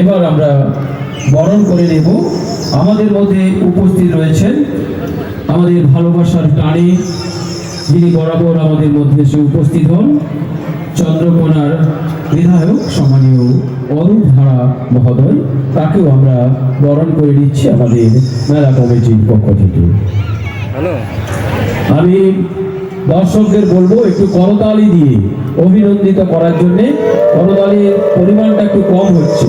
এবার আমরা বরণ করে নেব। আমাদের মধ্যে উপস্থিত রয়েছেন আমাদের ভালোবাসার টানে যিনি বরাবর আমাদের মধ্যে এসে উপস্থিত হন চন্দ্রকোনার বিধায়ক সম্মানীয় অরূপ ধারা মহোদয়। তাকেও আমরা বরণ করে নিচ্ছি আমাদের মেলা কমিটির পক্ষ থেকে। আমি দর্শকদের বলব একটু করতালি দিয়ে অভিনন্দিত করার জন্যে। করতালির পরিমাণটা একটু কম হচ্ছে।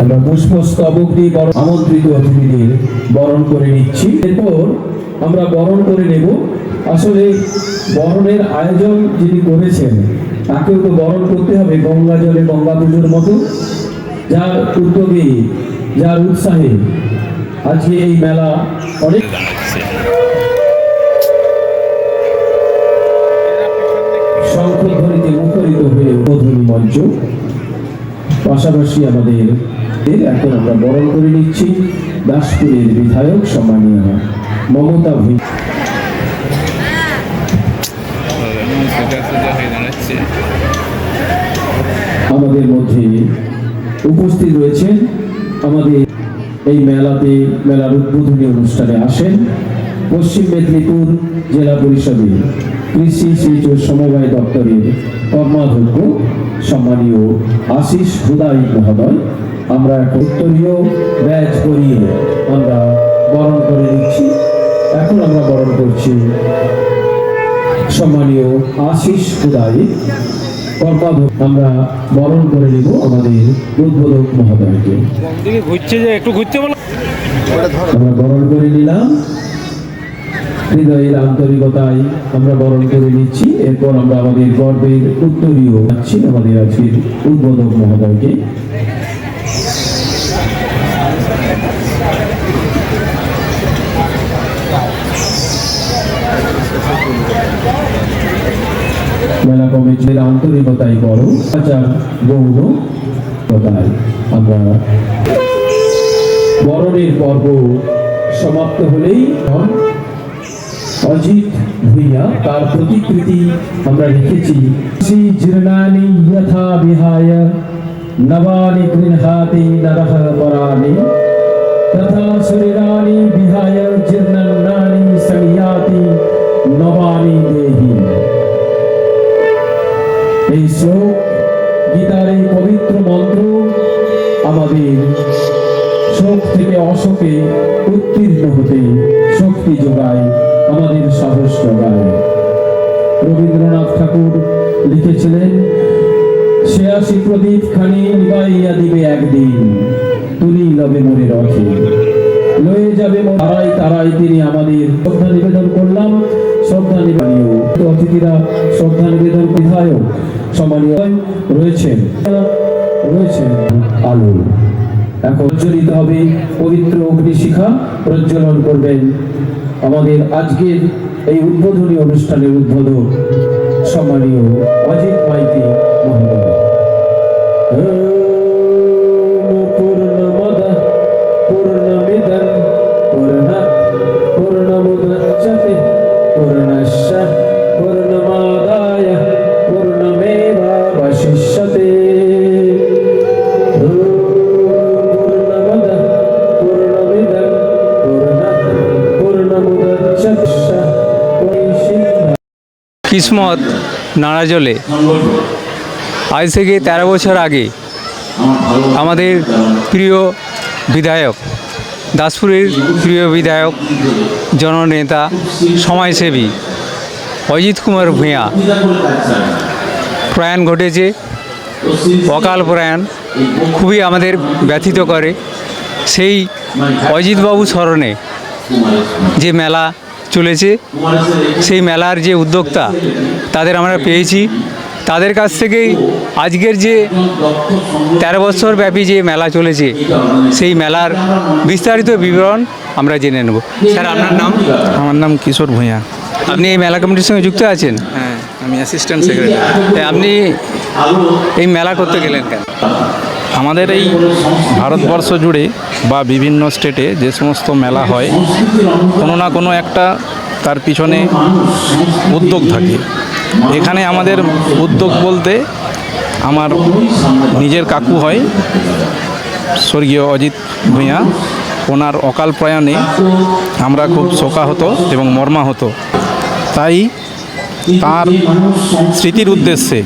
আমরা পুষ্পস্তবক দিয়ে আমন্ত্রিত অতিথিদের বরণ করে নিচ্ছি। এরপর আমরা বরণ করে নেব। আসলে বরণের আয়োজন যিনি করেছেন, তাকেও তো বরণ করতে হবে গঙ্গা জলে গঙ্গা পুজোর মতো। যার উদ্যোগে, যার উৎসাহে আজকে এই মেলা অনেক শঙ্খধ্বনিতে মুখরিত হয়ে উদ্বোধনী মঞ্চ। পাশাপাশি আমাদের এখন আমরা বরণ করে নিচ্ছি দাসপুরের বিধায়ক সম্মানীয় মমতা ভূ সোজা সোজা দাঁড়াচ্ছে আমাদের মধ্যে উপস্থিত রয়েছেন আমাদের এই মেলাতে, মেলার উদ্বোধনী অনুষ্ঠানে আসেন পশ্চিম মেদিনীপুর জেলা পরিষদের কৃষি শিল্প সমবায় দপ্তরের কর্মাধ্যক্ষ সম্মানীয় আশিস হুদাই মহোদয় আমরা এক উত্তরীয় ব্যাচ করিয়ে আমরা বরণ করে নিচ্ছি। এখন আমরা বরণ করছি সম্মানীয় আশিস হুদাই কর্মাধ্যক্ষ আমরা বরণ করে নেব আমাদের উদ্বোধক মহোদয়কে। ঘুরছে যে একটু ঘুরতে বলো। আমরা বরণ করে নিলাম। হৃদয়ের আন্তরিকতায় আমরা বরণ করে নিচ্ছি। এরপর আমরা আমাদের গর্বের উত্তরীয় যাচ্ছি, আমাদের আজকের উদ্বোধক মহোদয়কে। মেলা কমিটির আন্তরিকতাই বড় আচার কথায় আমরা বরণের পর্ব সমাপ্ত হলেই অজিত ভূঁইয়া, তার প্রতিকৃতি আমরা লিখেছি শ্রী জীর্ণানি যথা বিহায়, নবানি গৃহাতি নরহ পরাণি। তথা শরীরানি বিহায় জীর্ণানি সংয়াতি নবানি দেহি। এই শ্লোক, গীতার এই পবিত্র মন্ত্র আমাদের শোক থেকে অশোকে উত্তীর্ণ হতে শক্তি যোগায়। আমাদের সাহস যোগায় রবীন্দ্রনাথ ঠাকুর লিখেছিলেন সে প্রদীপ খানি নিবাইয়া দিবে একদিন তুলি লবে মনে রথে লয়ে যাবে তারাই তারাই তিনি আমাদের। শ্রদ্ধা নিবেদন করলাম, শ্রদ্ধা নিবেদনীয়। অতিথিরা, শ্রদ্ধা নিবেদন বিধায়ক, সম্মানীয় রয়েছেন। রয়েছেন আলো। এখন প্রজ্বলিত হবে পবিত্র অগ্নিশিখা, প্রজ্বলন করবেন আমাদের আজকের এই উদ্বোধনী অনুষ্ঠানের উদ্বোধক সম্মানীয় অজিত মাইতি মহোদয়। কিসমত নাড়াজলে আজ থেকে তেরো বছর আগে আমাদের প্রিয় বিধায়ক, দাসপুরের প্রিয় বিধায়ক, জননেতা, সমাজসেবী অজিত কুমার ভূঁইয়া। প্রয়াণ ঘটেছে, অকাল প্রয়াণ খুবই আমাদের ব্যথিত করে। সেই অজিতবাবু স্মরণে যে মেলা চলেছে সেই মেলার যে উদ্যোক্তা তাদের আমরা পেয়েছি। তাদের কাছ থেকেই আজকের যে তেরো বছর ব্যাপী যে মেলা চলেছে সেই মেলার বিস্তারিত বিবরণ আমরা জেনে নেব। স্যার আপনার নাম? আমার নাম কিশোর ভূঁইয়া। আপনি এই মেলা কমিটির সঙ্গে যুক্ত আছেন? হ্যাঁ আমি অ্যাসিস্ট্যান্ট সেক্রেটারি আপনি এই মেলা করতে গেলেন কেন? আমাদের এই ভারতবর্ষ জুড়ে বা বিভিন্ন স্টেটে যে সমস্ত মেলা হয়, কোনো না কোনো একটা তার পিছনে উদ্যোগ থাকে। এখানে আমাদের উদ্যোগ বলতে আমার নিজের কাকু হয়, স্বর্গীয় অজিত ভূঁইয়া। ওনার অকাল প্রয়াণে আমরা খুব শোকাহত এবং মর্মাহত। তাই তার স্মৃতির উদ্দেশ্যে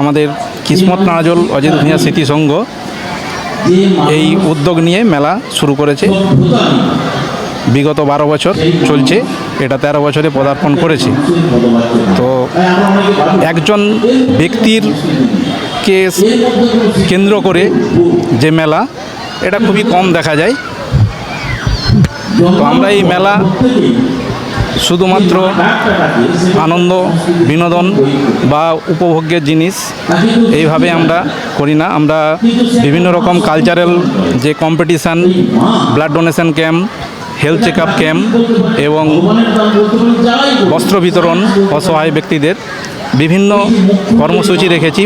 আমাদের কিসমত নাজল অজিত ভূঁইয়া স্মৃতি সংঘ এই উদ্যোগ নিয়ে মেলা শুরু করেছে। বিগত বারো বছর চলছে এটা তেরো বছরে পদার্পণ করেছে। তো একজন ব্যক্তির কে কেন্দ্র করে যে মেলা এটা খুবই কম দেখা যায়। তো আমরা এই মেলা শুধুমাত্র আনন্দ, বিনোদন বা উপভোগ্যের জিনিস এইভাবে আমরা করি না। আমরা বিভিন্ন রকম কালচারাল যে competition blood donation camp health check up camp এবং বস্ত্র বিতরণ অসহায় ব্যক্তিদের বিভিন্ন কর্মসূচি রেখেছি।